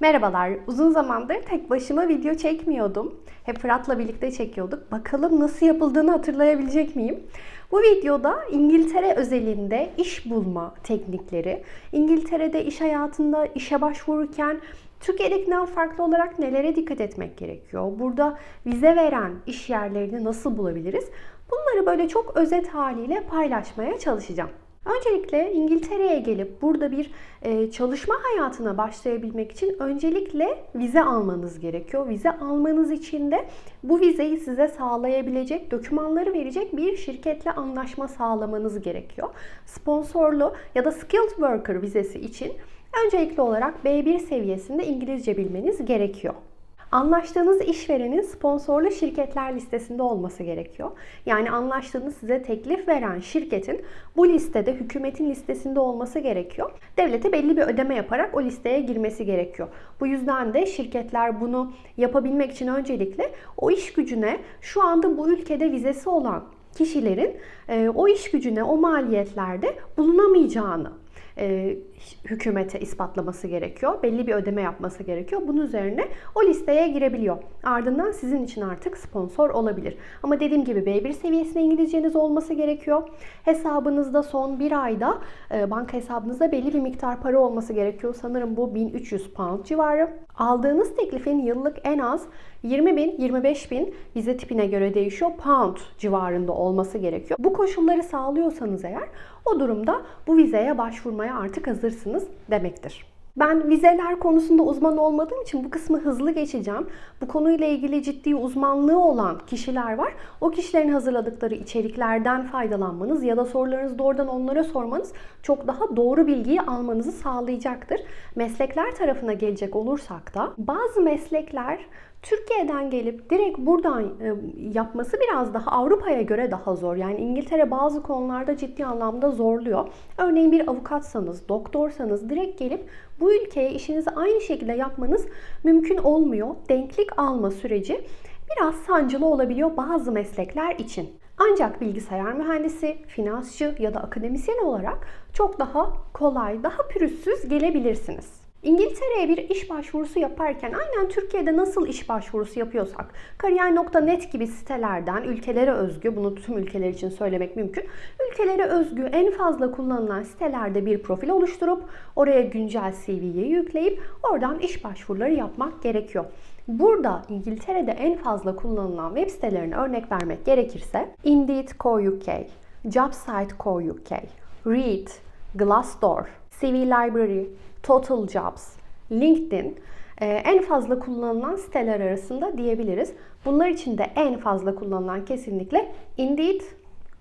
Merhabalar. Uzun zamandır tek başıma video çekmiyordum. Hep Fırat'la birlikte çekiyorduk. Bakalım nasıl yapıldığını hatırlayabilecek miyim? Bu videoda İngiltere özelinde iş bulma teknikleri, İngiltere'de iş hayatında işe başvururken Türkiye'dekinden farklı olarak nelere dikkat etmek gerekiyor? Burada vize veren iş yerlerini nasıl bulabiliriz? Bunları böyle çok özet haliyle paylaşmaya çalışacağım. Öncelikle İngiltere'ye gelip burada bir e, çalışma hayatına başlayabilmek için öncelikle vize almanız gerekiyor. Vize almanız için de bu vizeyi size sağlayabilecek, dokümanları verecek bir şirketle anlaşma sağlamanız gerekiyor. Sponsorlu ya da skilled worker vizesi için öncelikli olarak B1 seviyesinde İngilizce bilmeniz gerekiyor. Anlaştığınız işverenin sponsorlu şirketler listesinde olması gerekiyor. Yani anlaştığınız size teklif veren şirketin bu listede hükümetin listesinde olması gerekiyor. Devlete belli bir ödeme yaparak o listeye girmesi gerekiyor. Bu yüzden de şirketler bunu yapabilmek için öncelikle o iş gücüne şu anda bu ülkede vizesi olan kişilerin e, o iş gücüne o maliyetlerde bulunamayacağını e, hükümete ispatlaması gerekiyor. Belli bir ödeme yapması gerekiyor. Bunun üzerine o listeye girebiliyor. Ardından sizin için artık sponsor olabilir. Ama dediğim gibi B1 seviyesinde İngilizceniz olması gerekiyor. Hesabınızda son bir ayda e, banka hesabınızda belli bir miktar para olması gerekiyor. Sanırım bu 1300 pound civarı. Aldığınız teklifin yıllık en az 20 bin, 25 bin vize tipine göre değişiyor. Pound civarında olması gerekiyor. Bu koşulları sağlıyorsanız eğer o durumda bu vizeye başvurmaya artık hazırsınız demektir. Ben vizeler konusunda uzman olmadığım için bu kısmı hızlı geçeceğim. Bu konuyla ilgili ciddi uzmanlığı olan kişiler var. O kişilerin hazırladıkları içeriklerden faydalanmanız ya da sorularınızı doğrudan onlara sormanız çok daha doğru bilgiyi almanızı sağlayacaktır. Meslekler tarafına gelecek olursak da bazı meslekler Türkiye'den gelip direkt buradan e, yapması biraz daha Avrupa'ya göre daha zor. Yani İngiltere bazı konularda ciddi anlamda zorluyor. Örneğin bir avukatsanız, doktorsanız direkt gelip bu ülkeye işinizi aynı şekilde yapmanız mümkün olmuyor. Denklik alma süreci biraz sancılı olabiliyor bazı meslekler için. Ancak bilgisayar mühendisi, finansçı ya da akademisyen olarak çok daha kolay, daha pürüzsüz gelebilirsiniz. İngiltere'ye bir iş başvurusu yaparken aynen Türkiye'de nasıl iş başvurusu yapıyorsak kariyer.net gibi sitelerden ülkelere özgü bunu tüm ülkeler için söylemek mümkün. Ülkelere özgü en fazla kullanılan sitelerde bir profil oluşturup oraya güncel CV'yi yükleyip oradan iş başvuruları yapmak gerekiyor. Burada İngiltere'de en fazla kullanılan web sitelerine örnek vermek gerekirse Indeed.co.uk, Jobsite.co.uk, Reed, Glassdoor, CV Library, Total Jobs, LinkedIn e, en fazla kullanılan siteler arasında diyebiliriz. Bunlar içinde en fazla kullanılan kesinlikle Indeed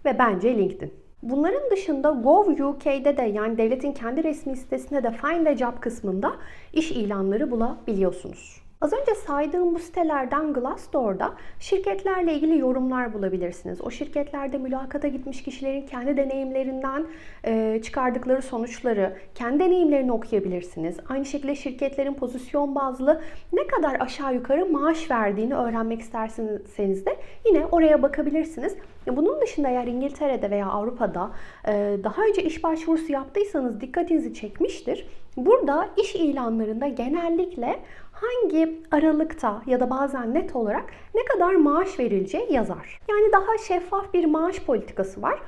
ve bence LinkedIn. Bunların dışında Gov.uk'de de yani devletin kendi resmi sitesinde de Find a Job kısmında iş ilanları bulabiliyorsunuz. Az önce saydığım bu sitelerden Glassdoor'da şirketlerle ilgili yorumlar bulabilirsiniz. O şirketlerde mülakata gitmiş kişilerin kendi deneyimlerinden e, çıkardıkları sonuçları, kendi deneyimlerini okuyabilirsiniz. Aynı şekilde şirketlerin pozisyon bazlı ne kadar aşağı yukarı maaş verdiğini öğrenmek isterseniz de yine oraya bakabilirsiniz. Bunun dışında eğer İngiltere'de veya Avrupa'da e, daha önce iş başvurusu yaptıysanız dikkatinizi çekmiştir. Burada iş ilanlarında genellikle hangi aralıkta ya da bazen net olarak ne kadar maaş verileceği yazar. Yani daha şeffaf bir maaş politikası var.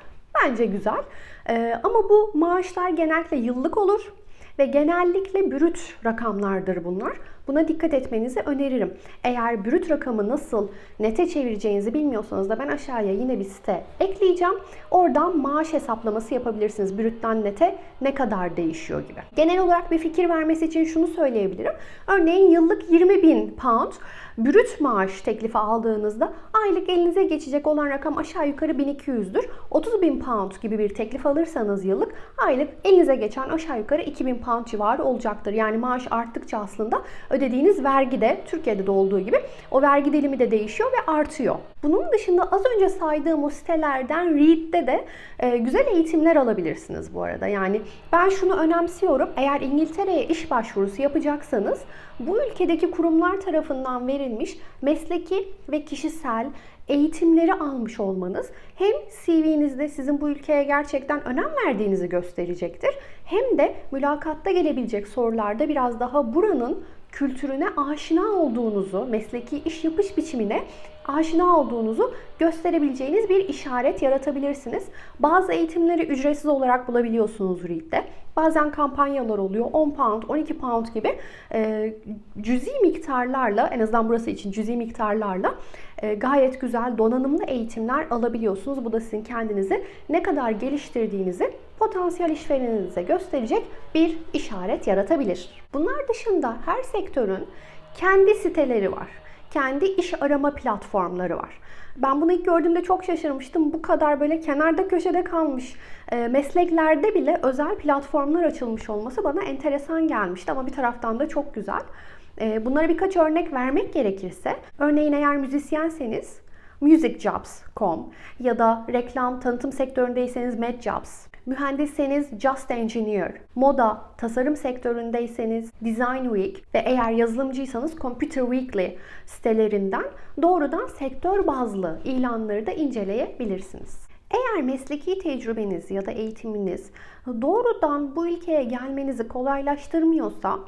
Bence güzel. Ee, ama bu maaşlar genellikle yıllık olur ve genellikle brüt rakamlardır bunlar. Buna dikkat etmenizi öneririm. Eğer brüt rakamı nasıl nete çevireceğinizi bilmiyorsanız da ben aşağıya yine bir site ekleyeceğim. Oradan maaş hesaplaması yapabilirsiniz. Brütten nete ne kadar değişiyor gibi. Genel olarak bir fikir vermesi için şunu söyleyebilirim. Örneğin yıllık 20 bin pound brüt maaş teklifi aldığınızda aylık elinize geçecek olan rakam aşağı yukarı 1200'dür. 30 bin pound gibi bir teklif alırsanız yıllık aylık elinize geçen aşağı yukarı 2000 pound civarı olacaktır. Yani maaş arttıkça aslında vergi de Türkiye'de de olduğu gibi o vergi dilimi de değişiyor ve artıyor. Bunun dışında az önce saydığım o sitelerden Reed'de de e, güzel eğitimler alabilirsiniz bu arada. Yani ben şunu önemsiyorum. Eğer İngiltere'ye iş başvurusu yapacaksanız bu ülkedeki kurumlar tarafından verilmiş mesleki ve kişisel eğitimleri almış olmanız hem CV'nizde sizin bu ülkeye gerçekten önem verdiğinizi gösterecektir. Hem de mülakatta gelebilecek sorularda biraz daha buranın kültürüne aşina olduğunuzu, mesleki iş yapış biçimine aşina olduğunuzu gösterebileceğiniz bir işaret yaratabilirsiniz. Bazı eğitimleri ücretsiz olarak bulabiliyorsunuz Reed'de. Bazen kampanyalar oluyor. 10 pound, 12 pound gibi e, cüzi miktarlarla, en azından burası için cüzi miktarlarla e, gayet güzel donanımlı eğitimler alabiliyorsunuz. Bu da sizin kendinizi ne kadar geliştirdiğinizi potansiyel işvereninize gösterecek bir işaret yaratabilir. Bunlar dışında her sektörün kendi siteleri var. Kendi iş arama platformları var. Ben bunu ilk gördüğümde çok şaşırmıştım. Bu kadar böyle kenarda köşede kalmış e, mesleklerde bile özel platformlar açılmış olması bana enteresan gelmişti ama bir taraftan da çok güzel. E, bunlara birkaç örnek vermek gerekirse, örneğin eğer müzisyenseniz musicjobs.com ya da reklam tanıtım sektöründeyseniz medjobs, mühendisseniz Just Engineer, moda, tasarım sektöründeyseniz Design Week ve eğer yazılımcıysanız Computer Weekly sitelerinden doğrudan sektör bazlı ilanları da inceleyebilirsiniz. Eğer mesleki tecrübeniz ya da eğitiminiz doğrudan bu ülkeye gelmenizi kolaylaştırmıyorsa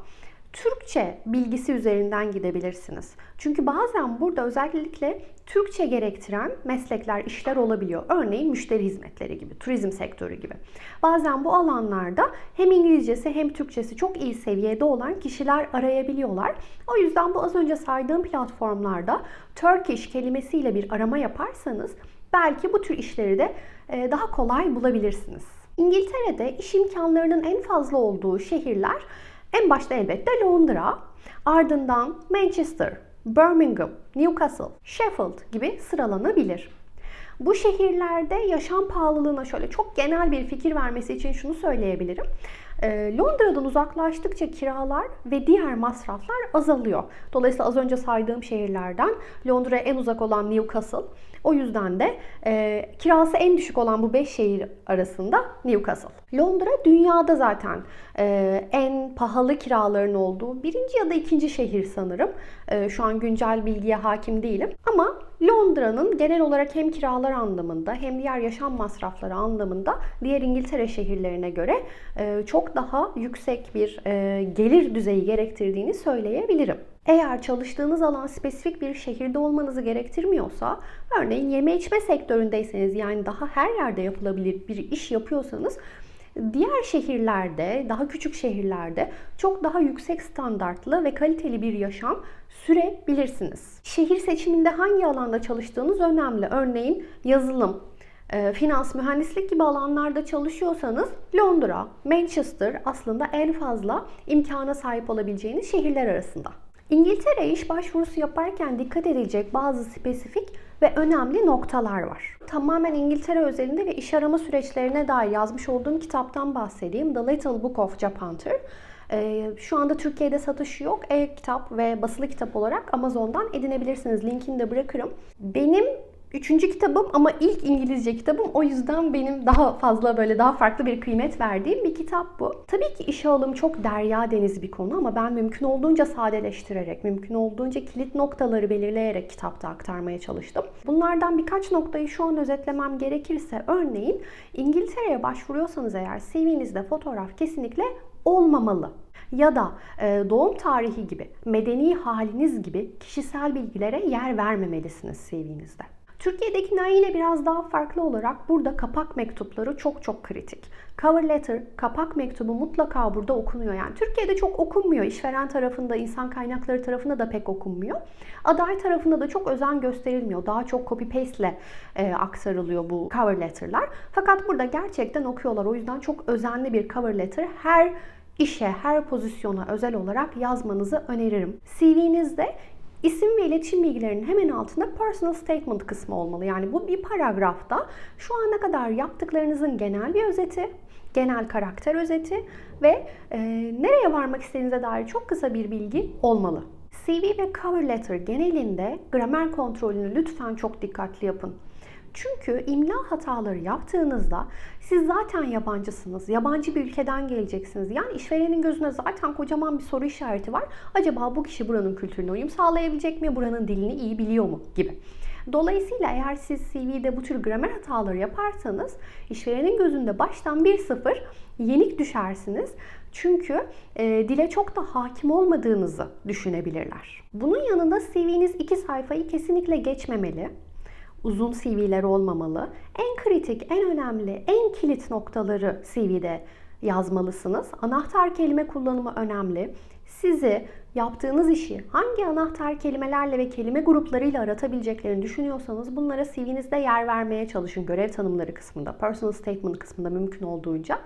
Türkçe bilgisi üzerinden gidebilirsiniz. Çünkü bazen burada özellikle Türkçe gerektiren meslekler, işler olabiliyor. Örneğin müşteri hizmetleri gibi, turizm sektörü gibi. Bazen bu alanlarda hem İngilizcesi hem Türkçesi çok iyi seviyede olan kişiler arayabiliyorlar. O yüzden bu az önce saydığım platformlarda Turkish kelimesiyle bir arama yaparsanız belki bu tür işleri de e, daha kolay bulabilirsiniz. İngiltere'de iş imkanlarının en fazla olduğu şehirler en başta elbette Londra, ardından Manchester, Birmingham, Newcastle, Sheffield gibi sıralanabilir. Bu şehirlerde yaşam pahalılığına şöyle çok genel bir fikir vermesi için şunu söyleyebilirim. Ee, Londra'dan uzaklaştıkça kiralar ve diğer masraflar azalıyor. Dolayısıyla az önce saydığım şehirlerden Londra'ya en uzak olan Newcastle. O yüzden de e, kirası en düşük olan bu 5 şehir arasında Newcastle. Londra dünyada zaten e, en pahalı kiraların olduğu birinci ya da ikinci şehir sanırım. E, şu an güncel bilgiye hakim değilim. Ama Londra'nın genel olarak hem kiralar anlamında hem diğer yaşam masrafları anlamında diğer İngiltere şehirlerine göre e, çok daha yüksek bir e, gelir düzeyi gerektirdiğini söyleyebilirim. Eğer çalıştığınız alan spesifik bir şehirde olmanızı gerektirmiyorsa, örneğin yeme içme sektöründeyseniz yani daha her yerde yapılabilir bir iş yapıyorsanız diğer şehirlerde, daha küçük şehirlerde çok daha yüksek standartlı ve kaliteli bir yaşam sürebilirsiniz. Şehir seçiminde hangi alanda çalıştığınız önemli. Örneğin yazılım, e, finans, mühendislik gibi alanlarda çalışıyorsanız Londra, Manchester aslında en fazla imkana sahip olabileceğiniz şehirler arasında. İngiltere iş başvurusu yaparken dikkat edilecek bazı spesifik ve önemli noktalar var. Tamamen İngiltere özelinde ve iş arama süreçlerine dair yazmış olduğum kitaptan bahsedeyim. The Little Book of Job Hunter. Ee, şu anda Türkiye'de satışı yok. E-kitap ve basılı kitap olarak Amazon'dan edinebilirsiniz. Linkini de bırakırım. Benim Üçüncü kitabım ama ilk İngilizce kitabım. O yüzden benim daha fazla böyle daha farklı bir kıymet verdiğim bir kitap bu. Tabii ki işe alım çok derya deniz bir konu ama ben mümkün olduğunca sadeleştirerek, mümkün olduğunca kilit noktaları belirleyerek kitapta aktarmaya çalıştım. Bunlardan birkaç noktayı şu an özetlemem gerekirse örneğin İngiltere'ye başvuruyorsanız eğer CV'nizde fotoğraf kesinlikle olmamalı ya da e, doğum tarihi gibi, medeni haliniz gibi kişisel bilgilere yer vermemelisiniz CV'nizde. Türkiye'dekinden yine biraz daha farklı olarak burada kapak mektupları çok çok kritik. Cover letter, kapak mektubu mutlaka burada okunuyor. Yani Türkiye'de çok okunmuyor. İşveren tarafında, insan kaynakları tarafında da pek okunmuyor. Aday tarafında da çok özen gösterilmiyor. Daha çok copy paste ile e, aktarılıyor bu cover letter'lar. Fakat burada gerçekten okuyorlar. O yüzden çok özenli bir cover letter her işe, her pozisyona özel olarak yazmanızı öneririm. CV'nizde İsim ve iletişim bilgilerinin hemen altında personal statement kısmı olmalı. Yani bu bir paragrafta şu ana kadar yaptıklarınızın genel bir özeti, genel karakter özeti ve e, nereye varmak istediğinize dair çok kısa bir bilgi olmalı. CV ve cover letter genelinde gramer kontrolünü lütfen çok dikkatli yapın. Çünkü imla hataları yaptığınızda siz zaten yabancısınız. Yabancı bir ülkeden geleceksiniz. Yani işverenin gözüne zaten kocaman bir soru işareti var. Acaba bu kişi buranın kültürüne uyum sağlayabilecek mi? Buranın dilini iyi biliyor mu? Gibi. Dolayısıyla eğer siz CV'de bu tür gramer hataları yaparsanız işverenin gözünde baştan bir sıfır yenik düşersiniz. Çünkü e, dile çok da hakim olmadığınızı düşünebilirler. Bunun yanında CV'niz iki sayfayı kesinlikle geçmemeli. Uzun CV'ler olmamalı. En kritik, en önemli, en kilit noktaları CV'de yazmalısınız. Anahtar kelime kullanımı önemli. Sizi yaptığınız işi hangi anahtar kelimelerle ve kelime gruplarıyla aratabileceklerini düşünüyorsanız bunlara CV'nizde yer vermeye çalışın. Görev tanımları kısmında, personal statement kısmında mümkün olduğunca.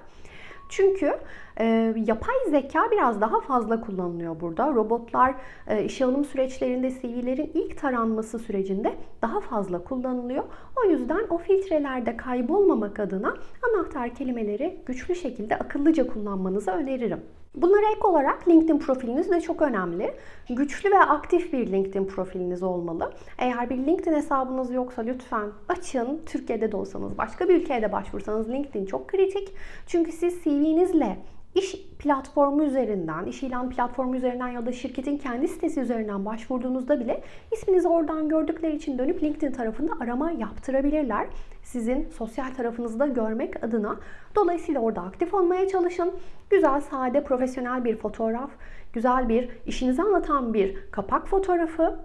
Çünkü e, yapay zeka biraz daha fazla kullanılıyor burada. Robotlar e, işe alım süreçlerinde CV'lerin ilk taranması sürecinde daha fazla kullanılıyor. O yüzden o filtrelerde kaybolmamak adına anahtar kelimeleri güçlü şekilde akıllıca kullanmanızı öneririm. Bunlara ek olarak LinkedIn profiliniz de çok önemli. Güçlü ve aktif bir LinkedIn profiliniz olmalı. Eğer bir LinkedIn hesabınız yoksa lütfen açın. Türkiye'de de olsanız, başka bir ülkeye de başvursanız LinkedIn çok kritik. Çünkü siz CV'nizle iş platformu üzerinden, iş ilan platformu üzerinden ya da şirketin kendi sitesi üzerinden başvurduğunuzda bile isminizi oradan gördükleri için dönüp LinkedIn tarafında arama yaptırabilirler. Sizin sosyal tarafınızı da görmek adına. Dolayısıyla orada aktif olmaya çalışın. Güzel, sade, profesyonel bir fotoğraf, güzel bir işinizi anlatan bir kapak fotoğrafı,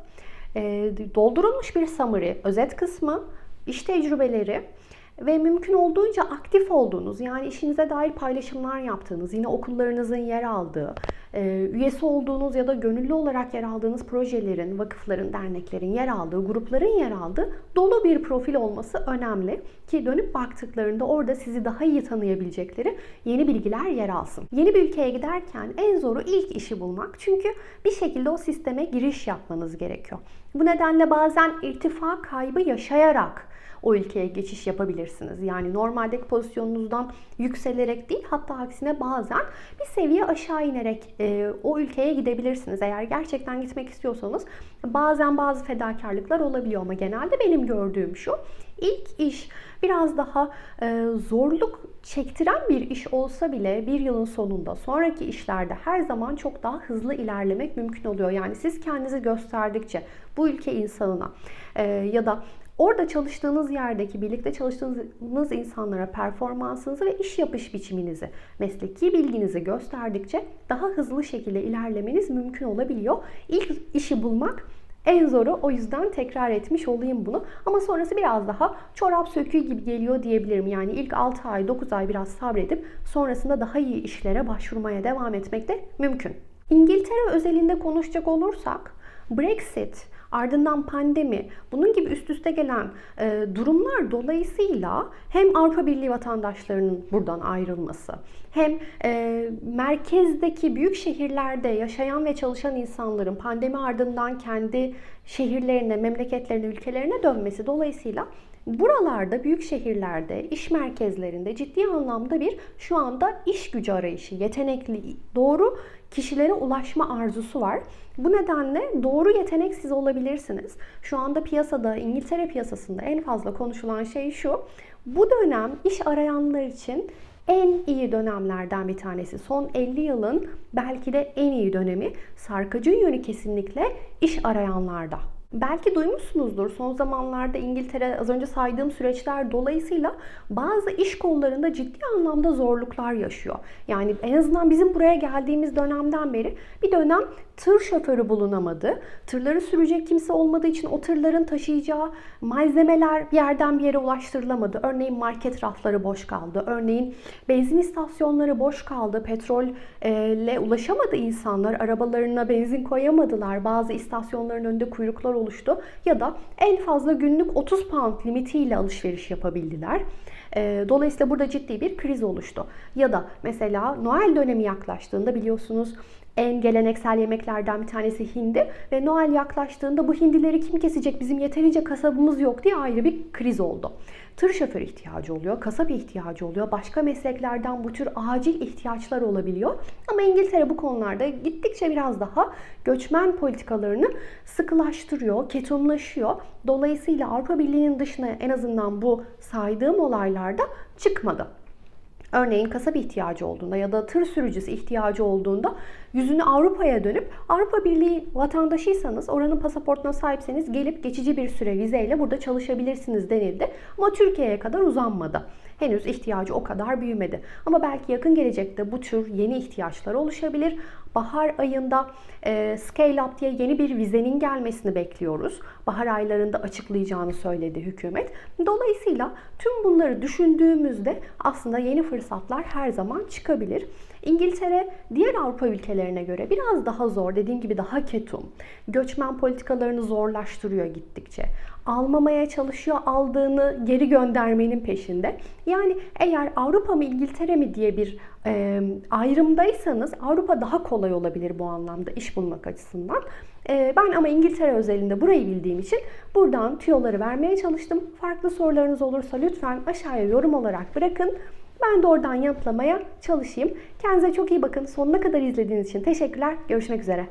doldurulmuş bir summary, özet kısmı, iş tecrübeleri, ve mümkün olduğunca aktif olduğunuz yani işinize dair paylaşımlar yaptığınız, yine okullarınızın yer aldığı, e, üyesi olduğunuz ya da gönüllü olarak yer aldığınız projelerin, vakıfların, derneklerin yer aldığı, grupların yer aldığı dolu bir profil olması önemli ki dönüp baktıklarında orada sizi daha iyi tanıyabilecekleri yeni bilgiler yer alsın. Yeni bir ülkeye giderken en zoru ilk işi bulmak çünkü bir şekilde o sisteme giriş yapmanız gerekiyor. Bu nedenle bazen irtifa kaybı yaşayarak o ülkeye geçiş yapabilirsiniz. Yani normaldeki pozisyonunuzdan yükselerek değil hatta aksine bazen bir seviye aşağı inerek e, o ülkeye gidebilirsiniz. Eğer gerçekten gitmek istiyorsanız bazen bazı fedakarlıklar olabiliyor ama genelde benim gördüğüm şu. İlk iş biraz daha e, zorluk çektiren bir iş olsa bile bir yılın sonunda sonraki işlerde her zaman çok daha hızlı ilerlemek mümkün oluyor. Yani siz kendinizi gösterdikçe bu ülke insanına e, ya da Orada çalıştığınız yerdeki, birlikte çalıştığınız insanlara performansınızı ve iş yapış biçiminizi, mesleki bilginizi gösterdikçe daha hızlı şekilde ilerlemeniz mümkün olabiliyor. İlk işi bulmak en zoru o yüzden tekrar etmiş olayım bunu. Ama sonrası biraz daha çorap söküğü gibi geliyor diyebilirim. Yani ilk 6 ay 9 ay biraz sabredip sonrasında daha iyi işlere başvurmaya devam etmek de mümkün. İngiltere özelinde konuşacak olursak Brexit ardından pandemi, bunun gibi üst üste gelen e, durumlar dolayısıyla hem Avrupa Birliği vatandaşlarının buradan ayrılması, hem e, merkezdeki büyük şehirlerde yaşayan ve çalışan insanların pandemi ardından kendi şehirlerine, memleketlerine, ülkelerine dönmesi dolayısıyla Buralarda, büyük şehirlerde, iş merkezlerinde ciddi anlamda bir şu anda iş gücü arayışı, yetenekli, doğru kişilere ulaşma arzusu var. Bu nedenle doğru yetenek siz olabilirsiniz. Şu anda piyasada, İngiltere piyasasında en fazla konuşulan şey şu. Bu dönem iş arayanlar için en iyi dönemlerden bir tanesi. Son 50 yılın belki de en iyi dönemi. Sarkacı yönü kesinlikle iş arayanlarda. Belki duymuşsunuzdur son zamanlarda İngiltere az önce saydığım süreçler dolayısıyla bazı iş kollarında ciddi anlamda zorluklar yaşıyor. Yani en azından bizim buraya geldiğimiz dönemden beri bir dönem tır şoförü bulunamadı. Tırları sürecek kimse olmadığı için o tırların taşıyacağı malzemeler bir yerden bir yere ulaştırılamadı. Örneğin market rafları boş kaldı. Örneğin benzin istasyonları boş kaldı. Petrolle ulaşamadı insanlar. Arabalarına benzin koyamadılar. Bazı istasyonların önünde kuyruklar oluştu. Ya da en fazla günlük 30 pound limitiyle alışveriş yapabildiler. Dolayısıyla burada ciddi bir kriz oluştu. Ya da mesela Noel dönemi yaklaştığında biliyorsunuz en geleneksel yemeklerden bir tanesi hindi ve Noel yaklaştığında bu hindileri kim kesecek bizim yeterince kasabımız yok diye ayrı bir kriz oldu. Tır şoför ihtiyacı oluyor, kasap ihtiyacı oluyor, başka mesleklerden bu tür acil ihtiyaçlar olabiliyor. Ama İngiltere bu konularda gittikçe biraz daha göçmen politikalarını sıkılaştırıyor, ketumlaşıyor. Dolayısıyla Avrupa Birliği'nin dışına en azından bu saydığım olaylarda çıkmadı. Örneğin kasap ihtiyacı olduğunda ya da tır sürücüsü ihtiyacı olduğunda yüzünü Avrupa'ya dönüp Avrupa Birliği vatandaşıysanız oranın pasaportuna sahipseniz gelip geçici bir süre vizeyle burada çalışabilirsiniz denildi. Ama Türkiye'ye kadar uzanmadı. henüz ihtiyacı o kadar büyümedi. Ama belki yakın gelecekte bu tür yeni ihtiyaçlar oluşabilir. Bahar ayında e, Scale Up diye yeni bir vizenin gelmesini bekliyoruz. Bahar aylarında açıklayacağını söyledi hükümet. Dolayısıyla tüm bunları düşündüğümüzde aslında yeni fırsatlar her zaman çıkabilir. İngiltere diğer Avrupa ülkelerine göre biraz daha zor, dediğim gibi daha ketum. Göçmen politikalarını zorlaştırıyor gittikçe. Almamaya çalışıyor, aldığını geri göndermenin peşinde. Yani eğer Avrupa mı İngiltere mi diye bir e, ayrımdaysanız Avrupa daha kolay olabilir bu anlamda iş bulmak açısından. E, ben ama İngiltere özelinde burayı bildiğim için buradan tüyoları vermeye çalıştım. Farklı sorularınız olursa lütfen aşağıya yorum olarak bırakın. Ben de oradan yanıtlamaya çalışayım. Kendinize çok iyi bakın. Sonuna kadar izlediğiniz için teşekkürler. Görüşmek üzere.